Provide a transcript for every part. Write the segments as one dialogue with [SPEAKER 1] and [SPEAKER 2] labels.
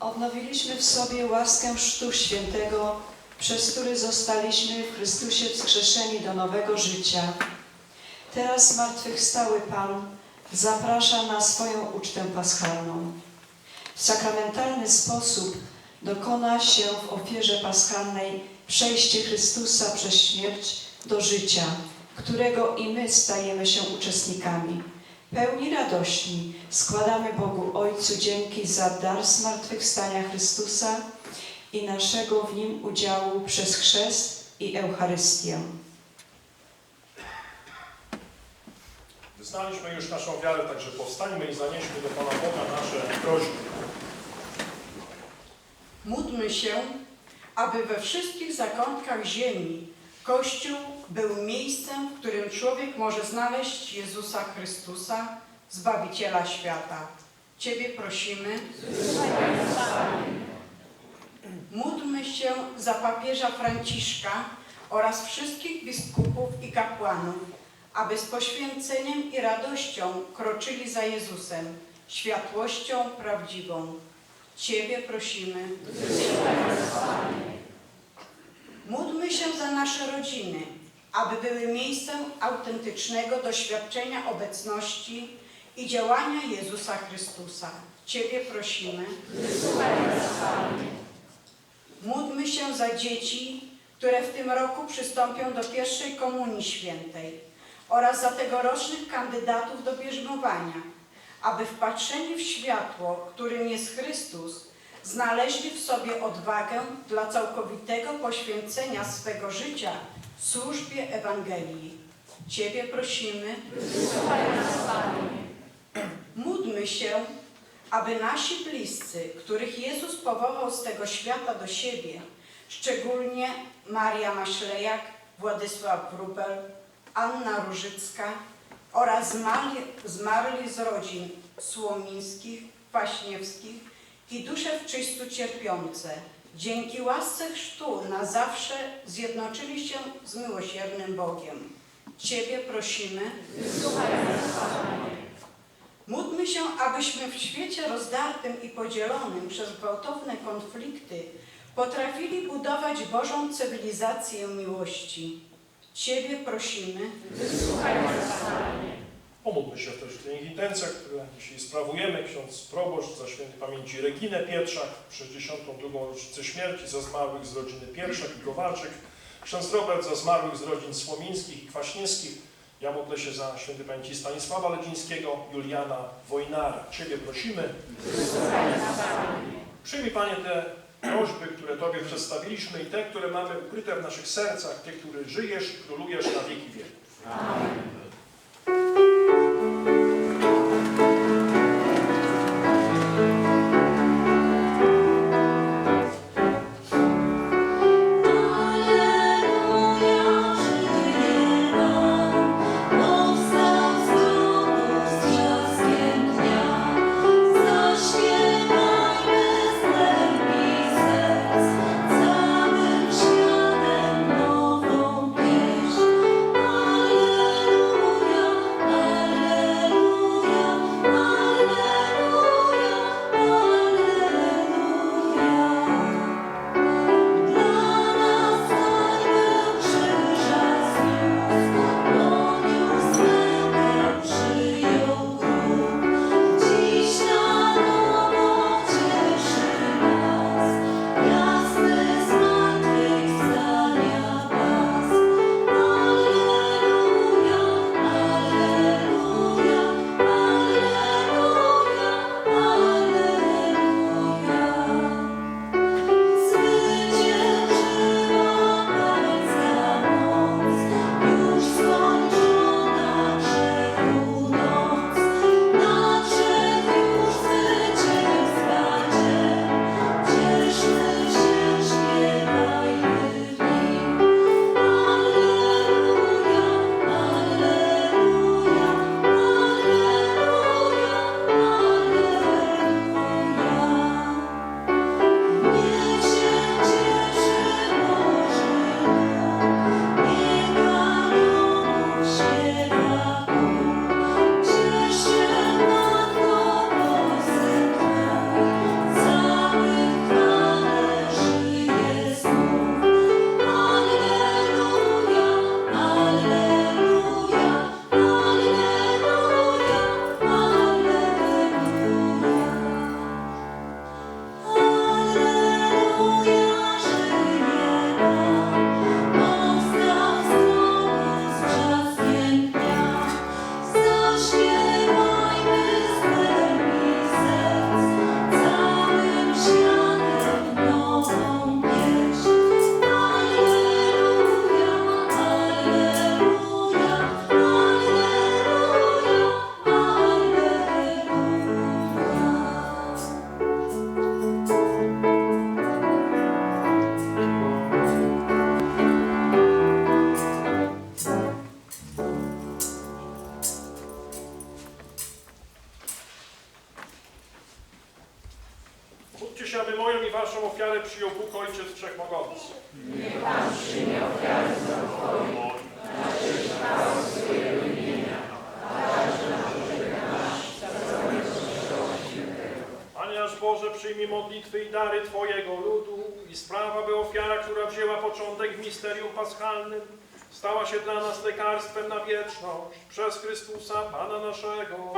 [SPEAKER 1] Odnowiliśmy w sobie łaskę Chrztu Świętego, przez który zostaliśmy w Chrystusie wskrzeszeni do nowego życia. Teraz zmartwychwstały Pan zaprasza na swoją ucztę paschalną. W sakramentalny sposób dokona się w ofierze paschalnej przejście Chrystusa przez śmierć do życia, którego i my stajemy się uczestnikami. Pełni radości składamy Bogu Ojcu dzięki za dar zmartwychwstania Chrystusa i naszego w Nim udziału przez chrzest i Eucharystię.
[SPEAKER 2] Wyznaliśmy już naszą wiarę, także powstańmy i zanieśmy do Pana Boga nasze prośby.
[SPEAKER 3] Módlmy się, aby we wszystkich zakątkach ziemi Kościół był miejscem, w którym człowiek może znaleźć Jezusa Chrystusa, Zbawiciela świata. Ciebie prosimy. Módlmy się za papieża Franciszka oraz wszystkich biskupów i kapłanów, aby z poświęceniem i radością kroczyli za Jezusem, światłością prawdziwą. Ciebie prosimy. Módlmy się za nasze rodziny, aby były miejscem autentycznego doświadczenia obecności i działania Jezusa Chrystusa. Ciebie prosimy. Módlmy się za dzieci, które w tym roku przystąpią do pierwszej komunii świętej oraz za tegorocznych kandydatów do bierzmowania, aby wpatrzeni w światło, którym jest Chrystus, znaleźli w sobie odwagę dla całkowitego poświęcenia swego życia służbie Ewangelii. Ciebie prosimy. Módlmy się, aby nasi bliscy, których Jezus powołał z tego świata do siebie, szczególnie Maria Maślejak, Władysław Wróbel, Anna Różycka oraz zmarli, zmarli z rodzin słomińskich, kwaśniewskich i dusze w czystu cierpiące, dzięki łasce chrztu na zawsze zjednoczyli się z miłosiernym Bogiem. Ciebie prosimy. Módlmy się, abyśmy w świecie rozdartym i podzielonym przez gwałtowne konflikty potrafili budować Bożą cywilizację miłości. Ciebie prosimy.
[SPEAKER 2] Pomódlmy się w tych intencjach, które dzisiaj sprawujemy. Ksiądz proboszcz za świętej pamięci Reginę Pietrzak, w 62. rocznicę śmierci za zmarłych z rodziny Pierszak i Kowalczyk. Ksiądz Robert za zmarłych z rodzin Słomińskich i Kwaśniewskich. Ja modlę się za świętej pamięci Stanisława Ledzińskiego, Juliana Wojnara. Ciebie prosimy. Przyjmij Panie te prośby, które Tobie przedstawiliśmy i te, które mamy ukryte w naszych sercach, te, które żyjesz królujesz na wieki wieków.
[SPEAKER 4] Alleluja,
[SPEAKER 2] ofiarę przyjął Bóg Ojciec Wszechmogący. Panie nasz Boże, przyjmij modlitwy i dary Twojego ludu i sprawa, by ofiara, która wzięła początek w misterium paschalnym, stała się dla nas lekarstwem na wieczność przez Chrystusa Pana naszego.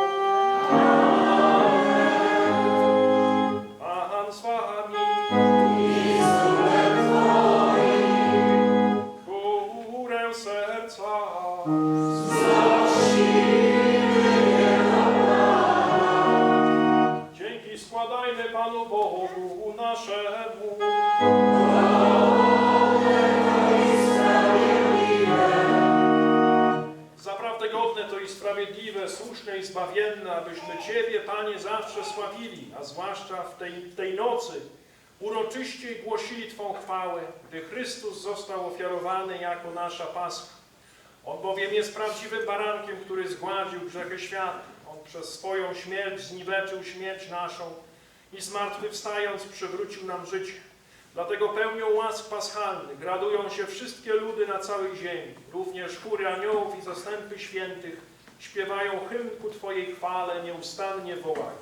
[SPEAKER 2] Dzięki składajmy Panu Bogu naszemu. Zaprawdę godne to i sprawiedliwe, słuszne i zbawienne, abyśmy Ciebie, Panie, zawsze sławili, a zwłaszcza w tej, tej nocy uroczyście głosili Twą chwałę, gdy Chrystus został ofiarowany jako nasza Pascha. On bowiem jest prawdziwym barankiem, który zgładził grzechy świata. On przez swoją śmierć zniweczył śmierć naszą i zmartwychwstając przywrócił nam życie. Dlatego pełnią łask paschalnych radują się wszystkie ludy na całej ziemi, również chóry aniołów i zastępy świętych śpiewają hymn ku Twojej chwale, nieustannie wołają.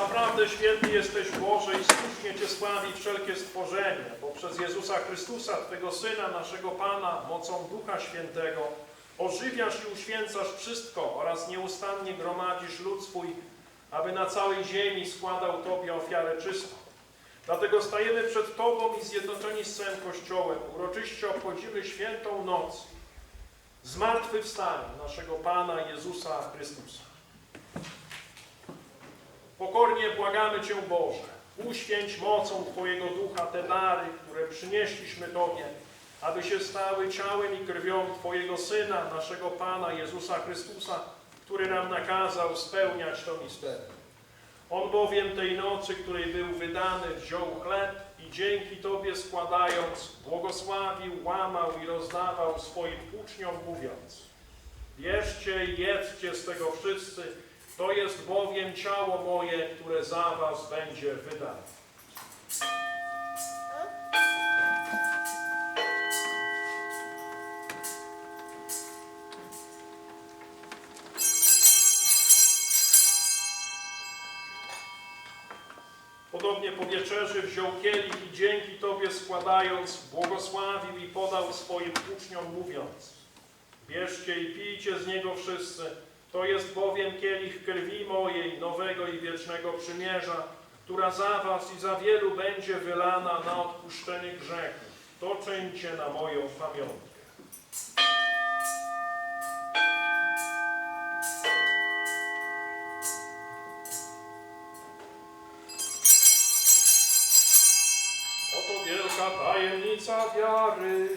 [SPEAKER 2] Zaprawdę święty jesteś Boże i słusznie Cię sławi wszelkie stworzenie, bo przez Jezusa Chrystusa, Twego Syna, naszego Pana, mocą Ducha Świętego, ożywiasz i uświęcasz wszystko oraz nieustannie gromadzisz lud swój, aby na całej ziemi składał Tobie ofiarę czystą. Dlatego stajemy przed Tobą i zjednoczeni z całym Kościołem, uroczyście obchodzimy świętą noc, zmartwychwstanie naszego Pana Jezusa Chrystusa. Pokornie błagamy Cię, Boże, uświęć mocą Twojego Ducha te dary, które przynieśliśmy Tobie, aby się stały ciałem i krwią Twojego Syna, naszego Pana Jezusa Chrystusa, który nam nakazał spełniać to misterium. On bowiem tej nocy, której był wydany, wziął chleb i dzięki Tobie składając, błogosławił, łamał i rozdawał swoim uczniom, mówiąc Bierzcie i jedzcie z tego wszyscy, to jest bowiem ciało moje, które za was będzie wydane. Podobnie po wieczerzy wziął kielich i dzięki Tobie składając, błogosławił i podał swoim uczniom, mówiąc Bierzcie i pijcie z niego wszyscy, to jest bowiem kielich krwi mojej, nowego i wiecznego przymierza, która za was i za wielu będzie wylana na odpuszczenie grzechów. To czyńcie na moją pamiątkę. Oto wielka tajemnica wiary.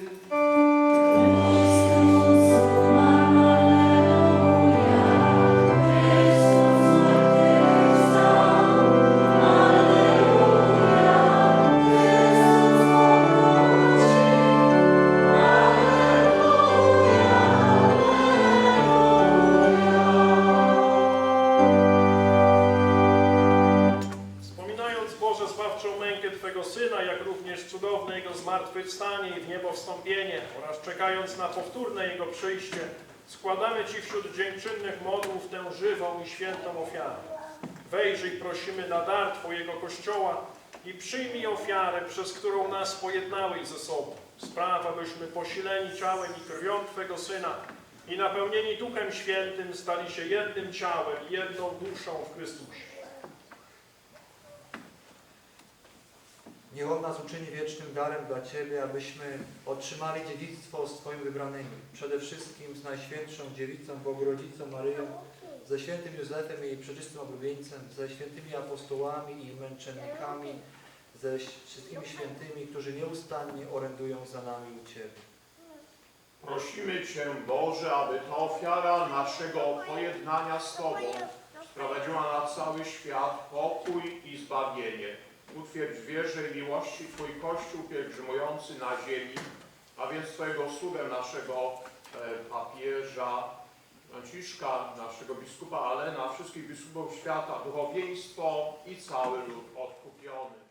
[SPEAKER 2] Zmartwychwstanie i w niebo wstąpienie oraz czekając na powtórne Jego przyjście, składamy Ci wśród dziękczynnych modłów tę żywą i świętą ofiarę. Wejrzyj prosimy na dar Twojego Kościoła i przyjmij ofiarę, przez którą nas pojednałeś ze sobą. Spraw, abyśmy posileni ciałem i krwią Twego Syna i napełnieni Duchem Świętym stali się jednym ciałem jedną duszą w Chrystusie.
[SPEAKER 5] Niech On nas uczyni wiecznym darem dla Ciebie, abyśmy otrzymali dziedzictwo z Twoimi wybranymi. Przede wszystkim z Najświętszą Dziewicą, Bogorodzicą Maryją, ze świętym Józefem i jej przeczystym oblubieńcem, ze świętymi apostołami i męczennikami, ze wszystkimi świętymi, którzy nieustannie orędują za nami u Ciebie.
[SPEAKER 6] Prosimy Cię, Boże, aby ta ofiara naszego pojednania z Tobą sprowadziła na cały świat pokój i zbawienie. Utwierdź wierze i miłości Twój Kościół pielgrzymujący na ziemi, a więc Twojego sługę, naszego e, papieża Franciszka, naszego biskupa Alena, wszystkich biskupów świata, duchowieństwo i cały lud odkupiony.